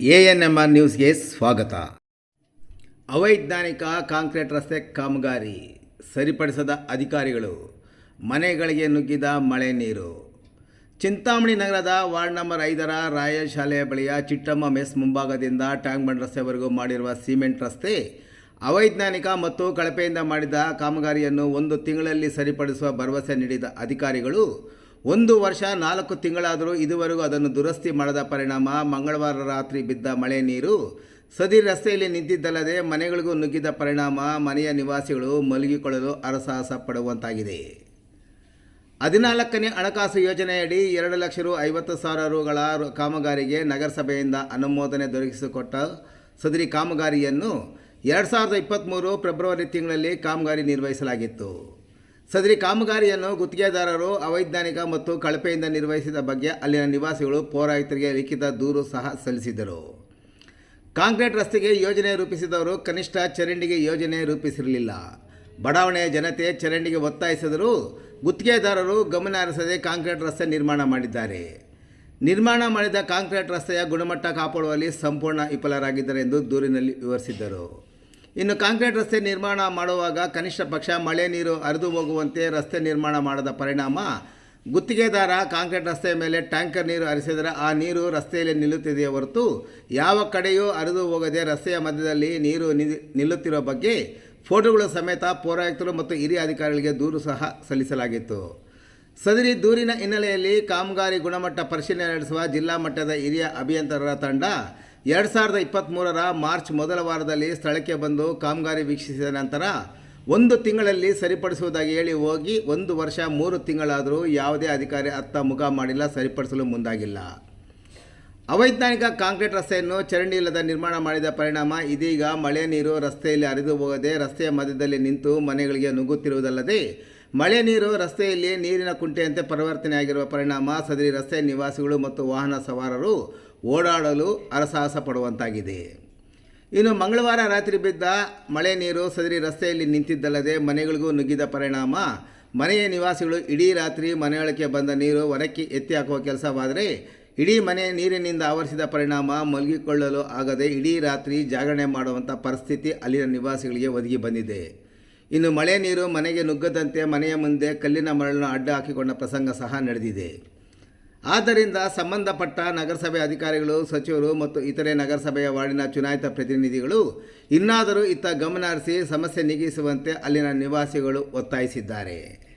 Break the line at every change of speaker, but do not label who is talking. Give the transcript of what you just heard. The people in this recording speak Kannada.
ಎ ಎನ್ ಎಂ ಆರ್ ನ್ಯೂಸ್ಗೆ ಸ್ವಾಗತ. ಅವೈಜ್ಞಾನಿಕ ಕಾಂಕ್ರೀಟ್ ರಸ್ತೆ ಕಾಮಗಾರಿ ಸರಿಪಡಿಸದ ಅಧಿಕಾರಿಗಳು, ಮನೆಗಳಿಗೆ ನುಗ್ಗಿದ ಮಳೆ ನೀರು. ಚಿಂತಾಮಣಿ ನಗರದ ವಾರ್ಡ್ ನಂಬರ್ ಐದರ ರಾಯ ಶಾಲೆಯ ಬಳಿಯ ಚಿಟ್ಟಮ್ಮ ಮೆಸ್ ಮುಂಭಾಗದಿಂದ ಟ್ಯಾಂಕ್ ಬಂಡ್ ರಸ್ತೆವರೆಗೂ ಮಾಡಿರುವ ಸಿಮೆಂಟ್ ರಸ್ತೆ ಅವೈಜ್ಞಾನಿಕ ಮತ್ತು ಕಳಪೆಯಿಂದ ಮಾಡಿದ ಕಾಮಗಾರಿಯನ್ನು ಒಂದು ತಿಂಗಳಲ್ಲಿ ಸರಿಪಡಿಸುವ ಭರವಸೆ ನೀಡಿದ ಅಧಿಕಾರಿಗಳು ಒಂದು ವರ್ಷ, ನಾಲ್ಕು ತಿಂಗಳಾದರೂ ಇದುವರೆಗೂ ಅದನ್ನು ದುರಸ್ತಿ ಮಾಡದ ಪರಿಣಾಮ ಮಂಗಳವಾರ ರಾತ್ರಿ ಬಿದ್ದ ಮಳೆ ನೀರು. ಸದಿ ರಸ್ತೆಯಲ್ಲಿ ನಿಂತಿದ್ದಲ್ಲದೆ ಮನೆಗಳಿಗೂ ನುಗ್ಗಿದ ಪರಿಣಾಮ ಮನೆಯ ನಿವಾಸಿಗಳು ಮಲಗಿಕೊಳ್ಳಲು ಅರಸಾಹಸ ಪಡುವಂತಾಗಿದೆ. ಹದಿನಾಲ್ಕನೇ ಹಣಕಾಸು ಯೋಜನೆಯಡಿ ಎರಡು ಲಕ್ಷ ರು ಐವತ್ತು ಸಾವಿರ ರುಗಳ ಕಾಮಗಾರಿಗೆ ನಗರಸಭೆಯಿಂದ ಅನುಮೋದನೆ ದೊರಕಿಸಿಕೊಟ್ಟ ಸದರಿ ಕಾಮಗಾರಿಯನ್ನು ಎರಡು ಸಾವಿರದ ಇಪ್ಪತ್ತ್ಮೂರು ಫೆಬ್ರವರಿ ತಿಂಗಳಲ್ಲಿ ಕಾಮಗಾರಿ ನಿರ್ವಹಿಸಲಾಗಿತ್ತು. ಸದರಿ ಕಾಮಗಾರಿಯನ್ನು ಗುತ್ತಿಗೆದಾರರು, ಅವೈಜ್ಞಾನಿಕ ಮತ್ತು ಕಳಪೆಯಿಂದ ನಿರ್ವಹಿಸಿದ ಬಗ್ಗೆ ಅಲ್ಲಿನ ನಿವಾಸಿಗಳು ಪೌರಾಯುಕ್ತರಿಗೆ ಲಿಖಿತ ದೂರು ಸಹ ಸಲ್ಲಿಸಿದರು ಕಾಂಕ್ರೀಟ್ ರಸ್ತೆಗೆ ಯೋಜನೆ ರೂಪಿಸಿದವರು ಕನಿಷ್ಠ ಚರಂಡಿಗೆ ಯೋಜನೆ ರೂಪಿಸಿರಲಿಲ್ಲ. ಬಡಾವಣೆಯ ಜನತೆ ಚರಂಡಿಗೆ ಒತ್ತಾಯಿಸಿದರೂ ಗುತ್ತಿಗೆದಾರರು ಗಮನ ಹರಿಸದೆ ಕಾಂಕ್ರೀಟ್ ರಸ್ತೆ ನಿರ್ಮಾಣ ಮಾಡಿದ್ದಾರೆ. ನಿರ್ಮಾಣ ಮಾಡಿದ ಕಾಂಕ್ರೀಟ್ ರಸ್ತೆಯ ಗುಣಮಟ್ಟ ಕಾಪಾಡುವಲ್ಲಿ ಸಂಪೂರ್ಣ ವಿಫಲರಾಗಿದ್ದಾರೆ ಎಂದು ದೂರಿನಲ್ಲಿ ವಿವರಿಸಿದ್ದರು. ಇನ್ನು ಕಾಂಕ್ರೀಟ್ ರಸ್ತೆ ನಿರ್ಮಾಣ ಮಾಡುವಾಗ ಕನಿಷ್ಠ ಪಕ್ಷ ಮಳೆ ನೀರು ಹರಿದು ಹೋಗುವಂತೆ ರಸ್ತೆ ನಿರ್ಮಾಣ ಮಾಡದ ಪರಿಣಾಮ? ಗುತ್ತಿಗೆದಾರ ಕಾಂಕ್ರೀಟ್ ರಸ್ತೆಯ ಮೇಲೆ ಟ್ಯಾಂಕರ್ ನೀರು ಹರಿಸಿದರೆ ಆ ನೀರು ರಸ್ತೆಯಲ್ಲಿ ನಿಲ್ಲುತ್ತಿದೆಯೇ ಹೊರತು ಯಾವ ಕಡೆಯೂ ಹರಿದು ಹೋಗದೆ ರಸ್ತೆಯ ಮಧ್ಯದಲ್ಲಿ ನೀರು ನಿಲ್ಲುತ್ತಿರುವ ಬಗ್ಗೆ ಫೋಟೋಗಳು ಸಮೇತ ಪೌರಾಯುಕ್ತರು ಮತ್ತು ಹಿರಿಯ ಅಧಿಕಾರಿಗಳಿಗೆ ದೂರು ಸಹ ಸಲ್ಲಿಸಲಾಗಿತ್ತು. ಸದರಿ ದೂರಿನ ಹಿನ್ನೆಲೆಯಲ್ಲಿ ಕಾಮಗಾರಿ ಗುಣಮಟ್ಟ ಪರಿಶೀಲನೆ ನಡೆಸುವ ಜಿಲ್ಲಾ ಮಟ್ಟದ ಹಿರಿಯ ಅಭಿಯಂತರರ ತಂಡ ಎರಡು ಸಾವಿರದ ಇಪ್ಪತ್ತ್ಮೂರರ ಮಾರ್ಚ್ ಮೊದಲ ವಾರದಲ್ಲಿ ಸ್ಥಳಕ್ಕೆ ಬಂದು ಕಾಮಗಾರಿ ವೀಕ್ಷಿಸಿದ ನಂತರ ಒಂದು ತಿಂಗಳಲ್ಲಿ ಸರಿಪಡಿಸುವುದಾಗಿ ಹೇಳಿ ಹೋಗಿ ಒಂದು ವರ್ಷ ಮೂರು ತಿಂಗಳಾದರೂ ಯಾವುದೇ ಅಧಿಕಾರಿ ಅತ್ತ ಮುಖ ಮಾಡಿಲ್ಲ, ಸರಿಪಡಿಸಲು ಮುಂದಾಗಿಲ್ಲ. ಅವೈಜ್ಞಾನಿಕ ಕಾಂಕ್ರೀಟ್ ರಸ್ತೆಯನ್ನು ಚರಂಡಿ ಇಲ್ಲದ ನಿರ್ಮಾಣ ಮಾಡಿದ ಪರಿಣಾಮ ಇದೀಗ ಮಳೆ ನೀರು ರಸ್ತೆಯಲ್ಲಿ ಹರಿದು ಹೋಗದೆ ರಸ್ತೆಯ ಮಧ್ಯದಲ್ಲಿ ನಿಂತು ಮನೆಗಳಿಗೆ ನುಗ್ಗುತ್ತಿರುವುದಲ್ಲದೆ ಮಳೆ ನೀರು ರಸ್ತೆಯಲ್ಲಿ ನೀರಿನ ಕುಂಟೆಯಂತೆ ಪರಿವರ್ತನೆಯಾಗಿರುವ ಪರಿಣಾಮ ಸದರಿ ರಸ್ತೆ ನಿವಾಸಿಗಳು ಮತ್ತು ವಾಹನ ಸವಾರರು ಓಡಾಡಲು ಅರಸಾಹಸ ಪಡುವಂತಾಗಿದೆ. ಇನ್ನು ಮಂಗಳವಾರ ರಾತ್ರಿ ಬಿದ್ದ ಮಳೆ ನೀರು ಸದರಿ ರಸ್ತೆಯಲ್ಲಿ ನಿಂತಿದ್ದಲ್ಲದೆ ಮನೆಗಳಿಗೂ ನುಗ್ಗಿದ ಪರಿಣಾಮ. ಮನೆಯ ನಿವಾಸಿಗಳು ಇಡೀ ರಾತ್ರಿ ಮನೆಯೊಳಕ್ಕೆ ಬಂದ ನೀರು ಹೊರಕ್ಕೆ ಎತ್ತಿ ಹಾಕುವ ಕೆಲಸವಾದರೆ ಇಡೀ ಮನೆ ನೀರಿನಿಂದ ಆವರಿಸಿದ ಪರಿಣಾಮ ಮಲಗಿಕೊಳ್ಳಲು ಆಗದೆ ಇಡೀ ರಾತ್ರಿ ಜಾಗರಣೆ ಮಾಡುವಂಥ ಪರಿಸ್ಥಿತಿ ಅಲ್ಲಿನ ನಿವಾಸಿಗಳಿಗೆ ಒದಗಿ ಬಂದಿದೆ. ಇನ್ನು ಮಳೆ ನೀರು ಮನೆಗೆ ನುಗ್ಗದಂತೆ ಮನೆಯ ಮುಂದೆ ಕಲ್ಲಿನ ಮರಳನ್ನು ಅಡ್ಡ ಹಾಕಿಕೊಂಡ ಪ್ರಸಂಗ ಸಹ ನಡೆದಿದೆ. ಆದ್ದರಿಂದ ಸಂಬಂಧಪಟ್ಟ ನಗರಸಭೆ ಅಧಿಕಾರಿಗಳು, ಸಚಿವರು ಮತ್ತು ಇತರೆ ನಗರಸಭೆಯ ವಾರ್ಡಿನ ಚುನಾಯಿತ ಪ್ರತಿನಿಧಿಗಳು ಇನ್ನಾದರೂ ಇತ್ತ ಗಮನ ಹರಿಸಿ ಸಮಸ್ಯೆ ನೀಗಿಸುವಂತೆ ಅಲ್ಲಿನ ನಿವಾಸಿಗಳು ಒತ್ತಾಯಿಸಿದ್ದಾರೆ.